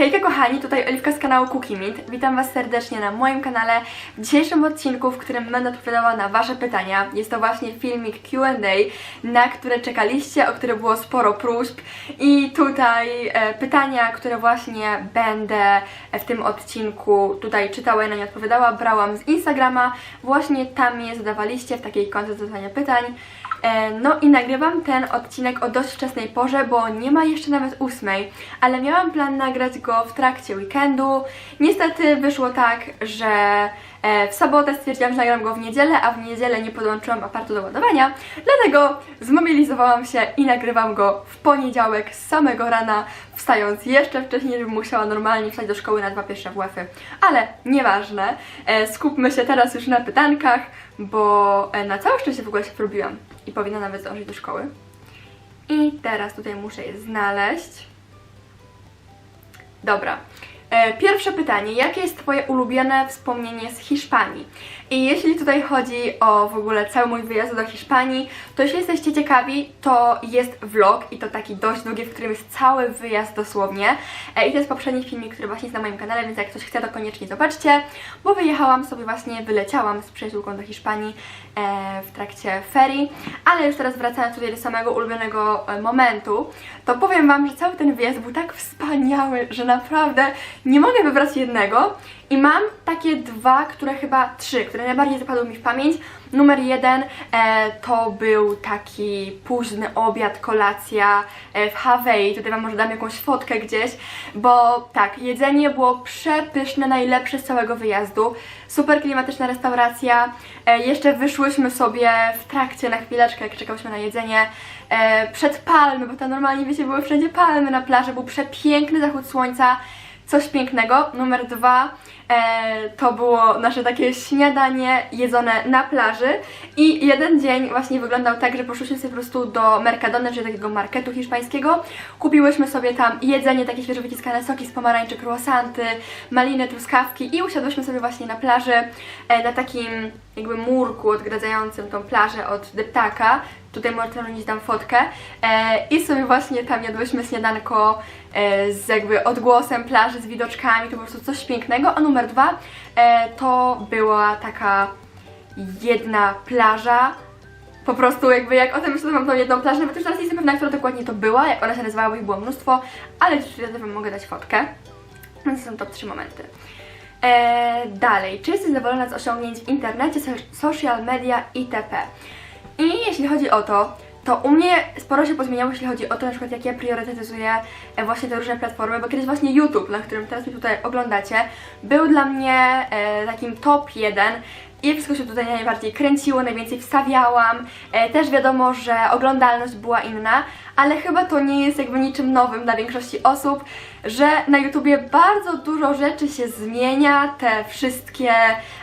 Hejka kochani, tutaj Oliwka z kanału Cookie Mint. Witam Was serdecznie na moim kanale. W dzisiejszym odcinku, w którym będę odpowiadała na Wasze pytania, jest to właśnie filmik Q&A, na które czekaliście, o które było sporo próśb i tutaj e, pytania, które właśnie będę w tym odcinku tutaj czytała i na nie odpowiadała, brałam z Instagrama, właśnie tam je zadawaliście w takiej konce zadawania pytań. E, No i nagrywam ten odcinek o dość wczesnej porze, bo nie ma jeszcze nawet ósmej, ale miałam plan nagrać go w trakcie weekendu. Niestety wyszło tak, że e, w sobotę stwierdziłam, że nagram go w niedzielę, a w niedzielę nie podłączyłam aparatu do ładowania, dlatego zmobilizowałam się i nagrywam go w poniedziałek z samego rana, wstając jeszcze wcześniej, żebym musiała normalnie wstać do szkoły na dwa pierwsze WF-y. Ale nieważne, e, skupmy się teraz już na pytankach, bo e, na całe szczęście w ogóle się porobiłam i powinna nawet zdążyć do szkoły. I teraz tutaj muszę je znaleźć. Dobra. E, Pierwsze pytanie. Jakie jest Twoje ulubione wspomnienie z Hiszpanii? I jeśli tutaj chodzi o w ogóle cały mój wyjazd do Hiszpanii, to jeśli jesteście ciekawi, to jest vlog i to taki dość długi, w którym jest cały wyjazd dosłownie. E, I to jest poprzedni filmik, który właśnie jest na moim kanale, więc jak ktoś chce, to koniecznie zobaczcie, bo wyjechałam sobie właśnie, wyleciałam z przyjaciółką do Hiszpanii e, w trakcie ferii, ale już teraz wracając tutaj do samego ulubionego momentu, to powiem Wam, że cały ten wyjazd był tak wspaniały, że naprawdę nie mogę wybrać jednego i mam takie dwa, które chyba trzy, które najbardziej zapadły mi w pamięć. Numer jeden e, to był taki późny obiad, kolacja e, w Hawaii. Tutaj Wam może dam jakąś fotkę gdzieś, bo tak, jedzenie było przepyszne, najlepsze z całego wyjazdu. Super klimatyczna restauracja. E, jeszcze wyszłyśmy sobie w trakcie na chwileczkę, jak czekałyśmy na jedzenie, e, przed palmy, bo tam normalnie, wiecie, były wszędzie palmy na plaży. Był przepiękny zachód słońca coś pięknego. Numer dwa e, to było nasze takie śniadanie jedzone na plaży i jeden dzień właśnie wyglądał tak, że poszłyśmy sobie po prostu do Mercadona, czyli takiego marketu hiszpańskiego. Kupiłyśmy sobie tam jedzenie, takie świeżo wyciskane soki z pomarańczy, croissanty, maliny, truskawki i usiadłyśmy sobie właśnie na plaży e, na takim jakby murku odgradzającym tą plażę od deptaka. Tutaj gdzieś dam fotkę. E, I sobie właśnie tam jadłyśmy śniadanko e, z jakby odgłosem plaży, z widoczkami, to po prostu coś pięknego. A numer dwa e, to była taka jedna plaża. Po prostu jakby jak o tym myślę, to mam tą jedną plażę, nawet już teraz nie jestem pewna, która dokładnie to była, jak ona się nazywała, bo ich było mnóstwo, ale rzeczywiście Wam mogę dać fotkę. Więc są to trzy momenty. E, dalej, czy jesteś zadowolona z osiągnięć w internecie, so- social media itp. I jeśli chodzi o to, to u mnie sporo się pozmieniało, jeśli chodzi o to, na przykład jak ja priorytetyzuję e, właśnie te różne platformy, bo kiedyś właśnie YouTube, na którym teraz mnie tutaj oglądacie, był dla mnie e, takim top 1 i wszystko się tutaj najbardziej kręciło, najwięcej wstawiałam. E, też wiadomo, że oglądalność była inna, ale chyba to nie jest jakby niczym nowym dla większości osób, że na YouTubie bardzo dużo rzeczy się zmienia, te wszystkie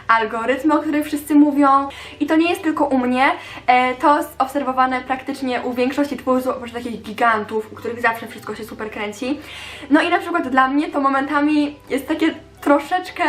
algorytmy, o których wszyscy mówią. I to nie jest tylko u mnie, e, to jest obserwowane praktycznie u większości twórców, oprócz takich gigantów, u których zawsze wszystko się super kręci. No i na przykład dla mnie to momentami jest takie troszeczkę,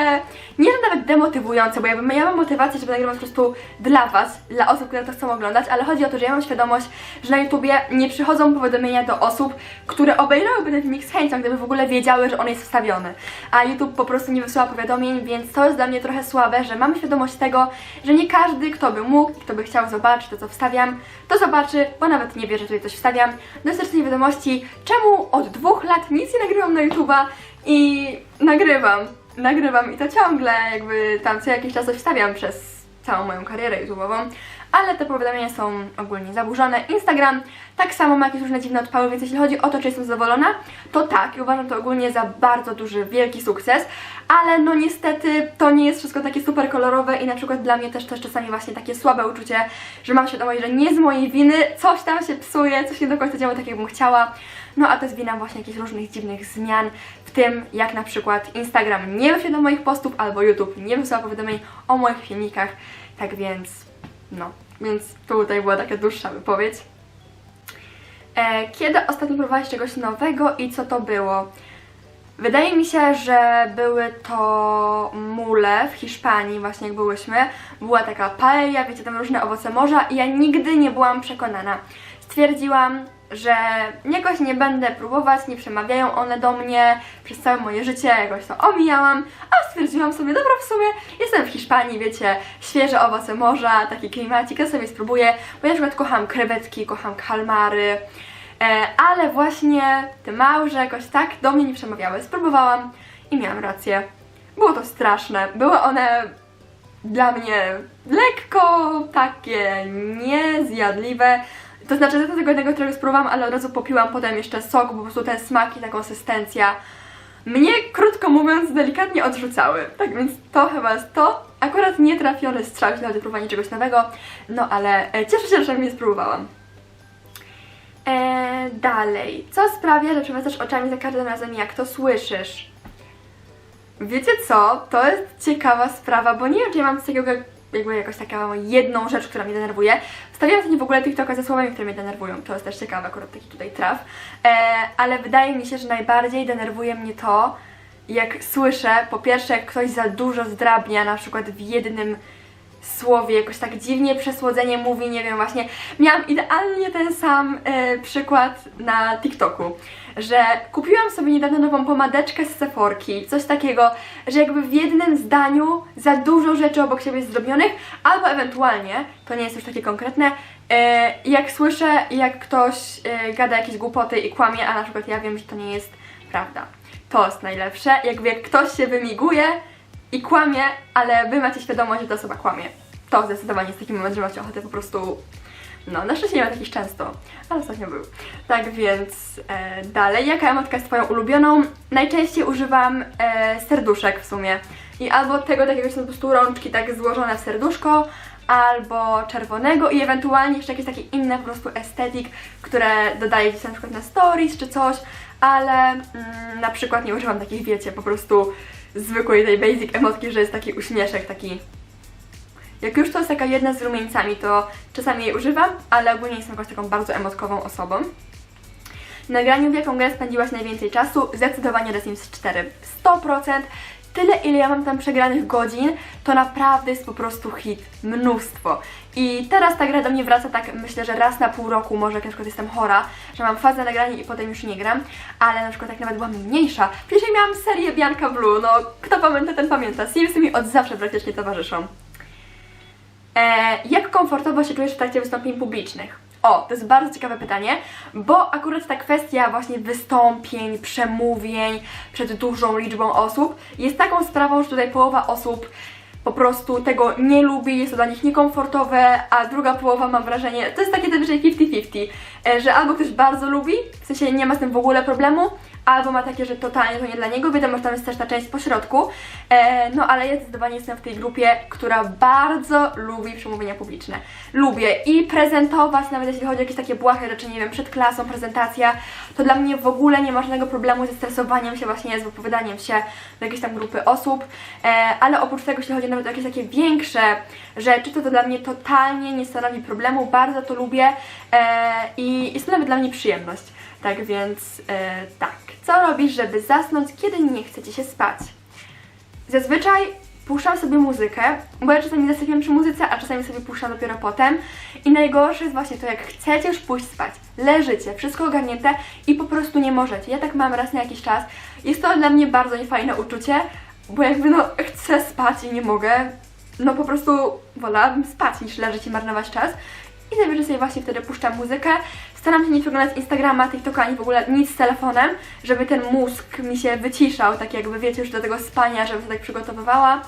nie że nawet demotywujące, bo jakby ja mam motywację, żeby nagrywać po prostu dla Was, dla osób, które to chcą oglądać, ale chodzi o to, że ja mam świadomość, że na YouTubie nie przychodzą powiadomienia do osób, które obejrzałyby ten filmik z chęcią, gdyby w ogóle wiedziały, że on jest wstawiony. A YouTube po prostu nie wysyła powiadomień, więc to jest dla mnie trochę słabe, że mam świadomość tego, że nie każdy, kto by mógł, kto by chciał zobaczyć to, co wstawiam, to zobaczy, bo nawet nie wie, że tutaj coś wstawiam. Dostarczenie wiadomości, czemu od dwóch lat nic nie nagrywam na YouTube'a i nagrywam, nagrywam i to ciągle jakby tam co jakiś czas coś wstawiam przez całą moją karierę YouTube'ową, ale te powiadomienia są ogólnie zaburzone. Instagram tak samo ma jakieś różne dziwne odpały, więc jeśli chodzi o to, czy jestem zadowolona, to tak i uważam to ogólnie za bardzo duży, wielki sukces, ale no niestety to nie jest wszystko takie super kolorowe i na przykład dla mnie też jest czasami właśnie takie słabe uczucie, że mam świadomość, że nie z mojej winy coś tam się psuje, coś nie do końca działa tak, jakbym chciała. No a to jest wina właśnie jakichś różnych dziwnych zmian, w tym jak na przykład Instagram nie wyświetla moich postów, albo YouTube nie wysyła powiadomień o moich filmikach, tak więc no, więc tutaj była taka dłuższa wypowiedź. E, kiedy ostatnio próbowałaś czegoś nowego i co to było? Wydaje mi się, że były to mule w Hiszpanii, właśnie jak byłyśmy. Była taka paella, wiecie, tam różne owoce morza i ja nigdy nie byłam przekonana. Stwierdziłam, że jakoś nie będę próbować, nie przemawiają one do mnie przez całe moje życie, jakoś to omijałam, a stwierdziłam sobie, dobra, w sumie jestem w Hiszpanii, wiecie, świeże owoce morza, taki klimacik, ja sobie spróbuję, bo ja na przykład kocham krewetki, kocham kalmary, e, ale właśnie te małże jakoś tak do mnie nie przemawiały. Spróbowałam i miałam rację. Było to straszne, były one dla mnie lekko takie niezjadliwe. To znaczy, że tego jednego, którego spróbowałam, ale od razu popiłam potem jeszcze sok, bo po prostu ten smak i ta konsystencja mnie, krótko mówiąc, delikatnie odrzucały. Tak więc to chyba jest to. Akurat nie trafiony strzał, jeśli chodzi o czegoś nowego, no ale e, cieszę się, że przynajmniej spróbowałam. E, dalej. Co sprawia, że przewracasz oczami za każdym razem, jak to słyszysz? Wiecie co? To jest ciekawa sprawa, bo nie wiem, czy ja mam z takiego jakby jakoś taką jedną rzecz, która mnie denerwuje. Wstawiałam sobie w ogóle TikToka ze słowami, które mnie denerwują. To jest też ciekawe, akurat taki tutaj traf. E, ale wydaje mi się, że najbardziej denerwuje mnie to, jak słyszę, po pierwsze, jak ktoś za dużo zdrabnia, na przykład w jednym słowie, jakoś tak dziwnie przesłodzenie mówi, nie wiem, właśnie miałam idealnie ten sam e, przykład na TikToku, że kupiłam sobie niedawno nową pomadeczkę z Sephorki, coś takiego, że jakby w jednym zdaniu za dużo rzeczy obok siebie jest zrobionych, albo ewentualnie, to nie jest już takie konkretne, e, jak słyszę, jak ktoś e, gada jakieś głupoty i kłamie, a na przykład ja wiem, że to nie jest prawda. To jest najlepsze, jakby jak ktoś się wymiguje, i kłamie, ale wy macie świadomość, że ta osoba kłamie. To zdecydowanie jest taki moment, że macie ochotę po prostu. No, na szczęście nie ma takich często, ale ostatnio był. Tak więc e, dalej, jaka emotka jest Twoją ulubioną? Najczęściej używam e, serduszek w sumie. I albo tego takiego, są po prostu rączki tak złożone w serduszko, albo czerwonego i ewentualnie jeszcze jakieś takie inne po prostu estetyk, które dodaję gdzieś na przykład na stories czy coś, ale mm, na przykład nie używam takich, wiecie, po prostu zwykłej tej basic emotki, że jest taki uśmieszek, taki... Jak już to jest taka jedna z rumieńcami, to czasami jej używam, ale ogólnie jestem jakąś taką bardzo emotkową osobą. W nagraniu w jaką grę spędziłaś najwięcej czasu? Zdecydowanie The Sims 4. 100%. Tyle, ile ja mam tam przegranych godzin, to naprawdę jest po prostu hit. Mnóstwo. I teraz ta gra do mnie wraca tak, myślę, że raz na pół roku, może jak na przykład jestem chora, że mam fazę nagrania i potem już nie gram, ale na przykład jak nawet byłam mniejsza, wcześniej miałam serię Bianka Blue, no kto pamięta, ten pamięta. Simsy mi od zawsze praktycznie towarzyszą. E, jak komfortowo się czujesz w trakcie wystąpień publicznych? O, to jest bardzo ciekawe pytanie, bo akurat ta kwestia właśnie wystąpień, przemówień przed dużą liczbą osób jest taką sprawą, że tutaj połowa osób po prostu tego nie lubi, jest to dla nich niekomfortowe, a druga połowa mam wrażenie, to jest takie zazwyczaj 50-50, e, że albo ktoś bardzo lubi, w sensie nie ma z tym w ogóle problemu, albo ma takie, że totalnie to nie dla niego, wiadomo, że tam jest też ta część pośrodku, e, no ale ja zdecydowanie jestem w tej grupie, która bardzo lubi przemówienia publiczne. Lubię i prezentować, nawet jeśli chodzi o jakieś takie błahe rzeczy, nie wiem, przed klasą, prezentacja, to dla mnie w ogóle nie ma żadnego problemu ze stresowaniem się właśnie, z wypowiadaniem się do jakiejś tam grupy osób, e, ale oprócz tego, jeśli chodzi nawet o jakieś takie większe rzeczy, to to dla mnie totalnie nie stanowi problemu, bardzo to lubię e, i jest to nawet dla mnie przyjemność. Tak więc e, tak. Co robisz, żeby zasnąć, kiedy nie chce Ci się spać? Zazwyczaj puszczam sobie muzykę, bo ja czasami zasypiam przy muzyce, a czasami sobie puszczam dopiero potem. I najgorsze jest właśnie to, jak chcecie już pójść spać, leżycie, wszystko ogarnięte i po prostu nie możecie. Ja tak mam raz na jakiś czas. Jest to dla mnie bardzo niefajne uczucie, bo jakby no chcę spać i nie mogę. No po prostu wolałabym spać niż leżeć i marnować czas. I najwyżej sobie właśnie wtedy puszczam muzykę. Staram się nie przeglądać Instagrama, TikToka, ani w ogóle nic z telefonem, żeby ten mózg mi się wyciszał, tak jakby wiecie, już do tego spania, żebym się tak przygotowywała.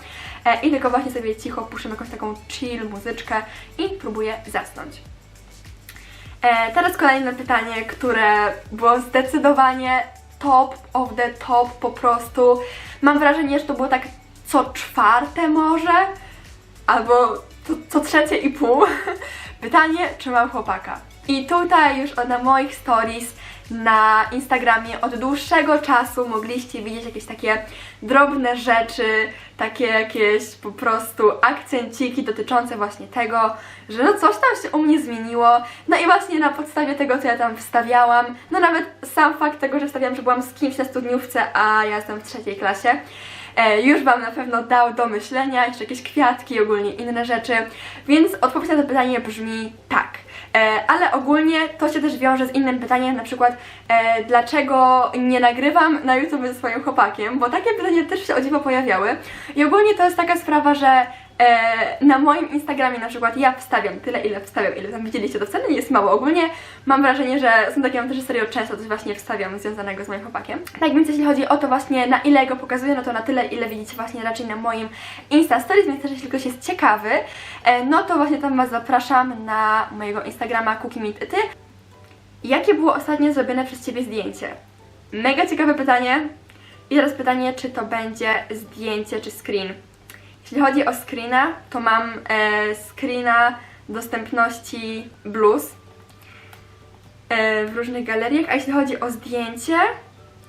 E, I tylko właśnie sobie cicho puszczam jakąś taką chill muzyczkę i próbuję zasnąć. E, teraz kolejne pytanie, które było zdecydowanie top of the top po prostu. Mam wrażenie, że to było tak co czwarte może, albo co, co trzecie i pół. Pytanie, czy mam chłopaka? I tutaj już na moich stories na Instagramie od dłuższego czasu mogliście widzieć jakieś takie drobne rzeczy, takie jakieś po prostu akcenciki dotyczące właśnie tego, że no coś tam się u mnie zmieniło. No i właśnie na podstawie tego, co ja tam wstawiałam, no nawet sam fakt tego, że wstawiałam, że byłam z kimś na studniówce, a ja jestem w trzeciej klasie, e, już Wam na pewno dał do myślenia, jeszcze jakieś kwiatki, ogólnie inne rzeczy, więc odpowiedź na to pytanie brzmi tak. E, ale ogólnie to się też wiąże z innym pytaniem, na przykład e, dlaczego nie nagrywam na YouTube ze swoim chłopakiem, bo takie pytania też się o dziwo pojawiały. I ogólnie to jest taka sprawa, że E, na moim Instagramie na przykład ja wstawiam tyle, ile wstawiam, ile tam widzieliście, to wcale nie jest mało. Ogólnie mam wrażenie, że są takie montaże serio często coś właśnie wstawiam związanego z moim chłopakiem. Tak więc jeśli chodzi o to właśnie na ile go pokazuję, no to na tyle, ile widzicie właśnie raczej na moim Insta Stories, więc też jeśli ktoś jest ciekawy, e, no to właśnie tam Was zapraszam na mojego Instagrama Ty. Jakie było ostatnio zrobione przez Ciebie zdjęcie? Mega ciekawe pytanie. I teraz pytanie, czy to będzie zdjęcie, czy screen. Jeśli chodzi o screena, to mam e, screena dostępności blues e, w różnych galeriach, a jeśli chodzi o zdjęcie,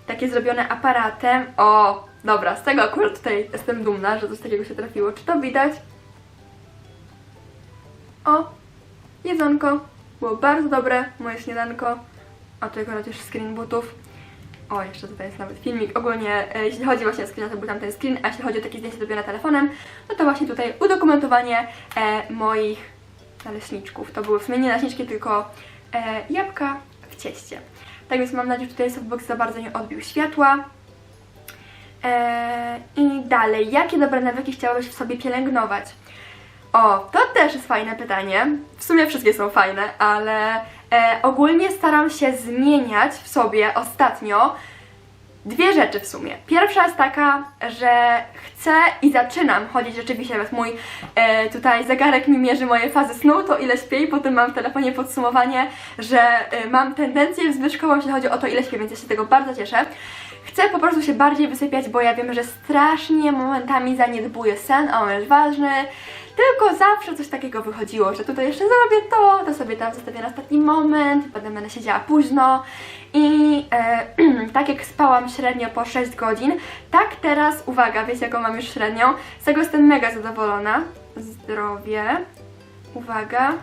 takie zrobione aparatem, o, dobra, z tego akurat tutaj jestem dumna, że coś takiego się trafiło. Czy to widać? O, jedzonko, było bardzo dobre, moje śniadanko. A tu akurat już screen butów. O, jeszcze tutaj jest nawet filmik. Ogólnie, e, jeśli chodzi właśnie o screen, to był tam ten screen, a jeśli chodzi o takie zdjęcie zrobione telefonem, no to właśnie tutaj udokumentowanie e, moich naleśniczków. To były w sumie nie naleśniczki, tylko e, jabłka w cieście. Tak więc mam nadzieję, że tutaj softbox za bardzo nie odbił światła. I dalej, jakie dobre nawyki chciałabyś w sobie pielęgnować? O, to też jest fajne pytanie. W sumie wszystkie są fajne, ale e, ogólnie staram się zmieniać w sobie ostatnio dwie rzeczy w sumie. Pierwsza jest taka, że chcę i zaczynam chodzić rzeczywiście, nawet mój e, tutaj zegarek mi mierzy moje fazy snu, to ile śpię i potem mam w telefonie podsumowanie, że e, mam tendencję zwyżkową, jeśli chodzi o to ile śpię, więc ja się tego bardzo cieszę. Chcę po prostu się bardziej wysypiać, bo ja wiem, że strasznie momentami zaniedbuję sen, a on jest ważny. Tylko zawsze coś takiego wychodziło, że tutaj jeszcze zrobię to, to sobie tam zostawię na ostatni moment, potem będę siedziała późno. I e, tak jak spałam średnio po 6 godzin, tak teraz, uwaga, wiecie jaką mam już średnią, z tego jestem mega zadowolona. Zdrowie, uwaga,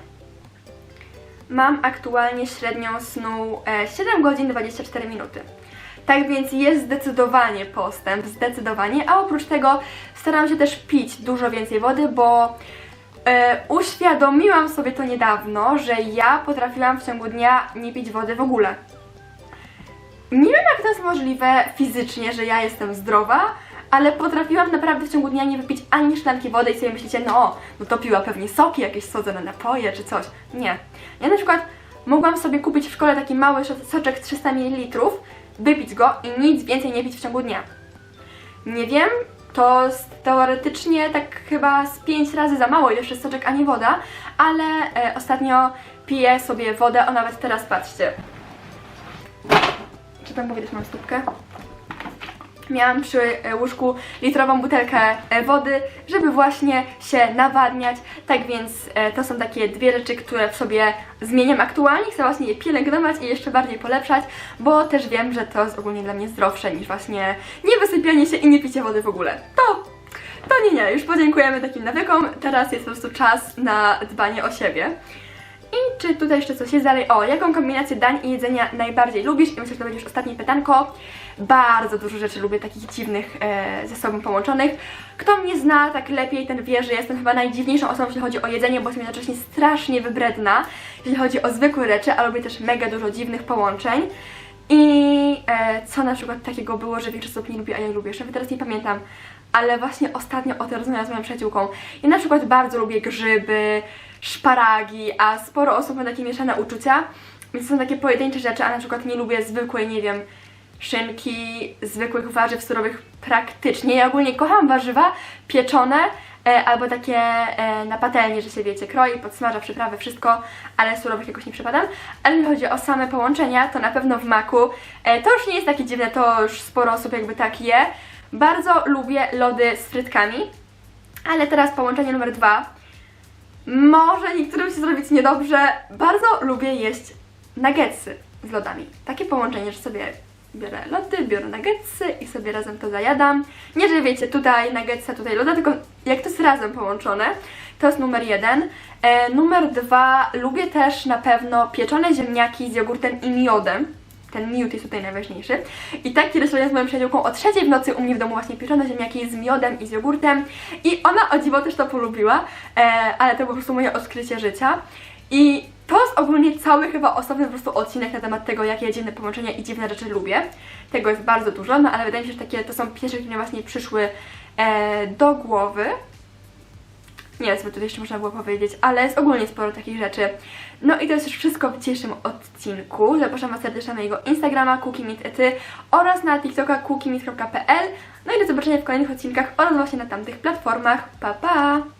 mam aktualnie średnią snu e, 7 godzin 24 minuty. Tak więc jest zdecydowanie postęp, zdecydowanie, a oprócz tego staram się też pić dużo więcej wody, bo e, uświadomiłam sobie to niedawno, że ja potrafiłam w ciągu dnia nie pić wody w ogóle. Nie wiem jak to jest możliwe fizycznie, że ja jestem zdrowa, ale potrafiłam naprawdę w ciągu dnia nie wypić ani szklanki wody i sobie myślicie, no, no to piła pewnie soki, jakieś sodzone napoje czy coś. Nie. Ja na przykład mogłam sobie kupić w szkole taki mały soczek 300 ml, wypić go i nic więcej nie pić w ciągu dnia. Nie wiem, to teoretycznie tak chyba z 5 razy za mało, jeszcze soczek, a nie woda, ale e, ostatnio piję sobie wodę, o nawet teraz patrzcie. Czy tam powiedzieć mam stópkę? Miałam przy e, łóżku litrową butelkę e, wody, żeby właśnie się nawadniać. Tak więc e, to są takie dwie rzeczy, które w sobie zmieniam aktualnie. Chcę właśnie je pielęgnować i jeszcze bardziej polepszać, bo też wiem, że to jest ogólnie dla mnie zdrowsze niż właśnie niewysypianie się i nie picie wody w ogóle. To, to nie, nie, już podziękujemy takim nawykom. Teraz jest po prostu czas na dbanie o siebie. I czy tutaj jeszcze coś jest dalej? O, jaką kombinację dań i jedzenia najbardziej lubisz? I myślę, że to będzie już ostatnie pytanko. Bardzo dużo rzeczy lubię takich dziwnych e, ze sobą połączonych. Kto mnie zna tak lepiej, ten wie, że jestem chyba najdziwniejszą osobą, jeśli chodzi o jedzenie, bo jestem jednocześnie strasznie wybredna, jeśli chodzi o zwykłe rzeczy, a lubię też mega dużo dziwnych połączeń. I e, co na przykład takiego było, że większość osób nie lubi, a ja lubię. Jeszcze teraz nie pamiętam, ale właśnie ostatnio o tym rozmawiałam z moją przyjaciółką. Ja na przykład bardzo lubię grzyby, szparagi, a sporo osób ma takie mieszane uczucia. Więc są takie pojedyncze rzeczy, a na przykład nie lubię zwykłej, nie wiem, szynki, zwykłych warzyw surowych praktycznie. Ja ogólnie kocham warzywa pieczone, e, albo takie e, na patelni, że się wiecie, kroi, podsmaża, przyprawy, wszystko, ale surowych jakoś nie przepadam. Ale jeśli chodzi o same połączenia, to na pewno w maku. E, to już nie jest takie dziwne, to już sporo osób jakby tak je. Bardzo lubię lody z frytkami, ale teraz połączenie numer dwa. Może niektórym się zrobić niedobrze. Bardzo lubię jeść nuggetsy z lodami. Takie połączenie, że sobie biorę lody, biorę nuggetsy i sobie razem to zajadam. Nie, że wiecie, tutaj nuggetsa, tutaj loda, tylko jak to jest razem połączone, to jest numer jeden. E, numer dwa, lubię też na pewno pieczone ziemniaki z jogurtem i miodem. Ten miód jest tutaj najważniejszy. I tak kiedyś z moją przyjaciółką o trzeciej w nocy u mnie w domu właśnie pieczone ziemniaki z miodem i z jogurtem. I ona o dziwo też to polubiła, e, ale to było po prostu moje odkrycie życia. I To jest ogólnie cały chyba osobny po prostu odcinek na temat tego, jakie ja dziwne połączenia i dziwne rzeczy lubię. Tego jest bardzo dużo, no ale wydaje mi się, że takie to są pierwsze, które mi właśnie przyszły e, do głowy. Nie wiem, co tutaj jeszcze można było powiedzieć, ale jest ogólnie sporo takich rzeczy. No i to jest już wszystko w dzisiejszym odcinku. Zapraszam Was serdecznie na jego Instagrama cookiemeetety oraz na TikToka cookiemeet.pl No i do zobaczenia w kolejnych odcinkach oraz właśnie na tamtych platformach. Pa, pa!